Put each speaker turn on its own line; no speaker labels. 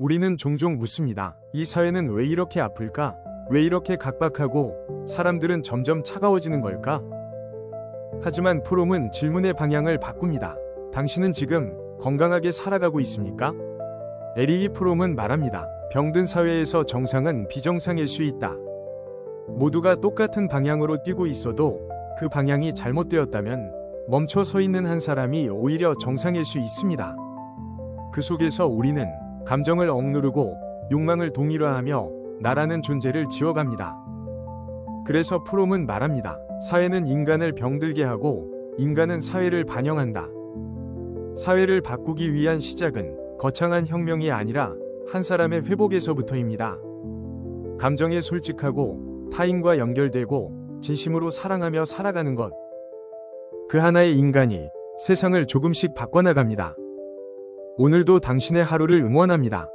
우리는 종종 묻습니다. 이 사회는 왜 이렇게 아플까? 왜 이렇게 각박하고 사람들은 점점 차가워지는 걸까? 하지만 프롬은 질문의 방향을 바꿉니다. 당신은 지금 건강하게 살아가고 있습니까? 에리히 프롬은 말합니다. 병든 사회에서 정상은 비정상일 수 있다. 모두가 똑같은 방향으로 뛰고 있어도 그 방향이 잘못되었다면 멈춰 서 있는 한 사람이 오히려 정상일 수 있습니다. 그 속에서 우리는 감정을 억누르고 욕망을 동일화하며 나라는 존재를 지워갑니다. 그래서 프롬은 말합니다. 사회는 인간을 병들게 하고 인간은 사회를 반영한다. 사회를 바꾸기 위한 시작은 거창한 혁명이 아니라 한 사람의 회복에서부터입니다. 감정에 솔직하고 타인과 연결되고 진심으로 사랑하며 살아가는 것. 그 하나의 인간이 세상을 조금씩 바꿔나갑니다. 오늘도 당신의 하루를 응원합니다.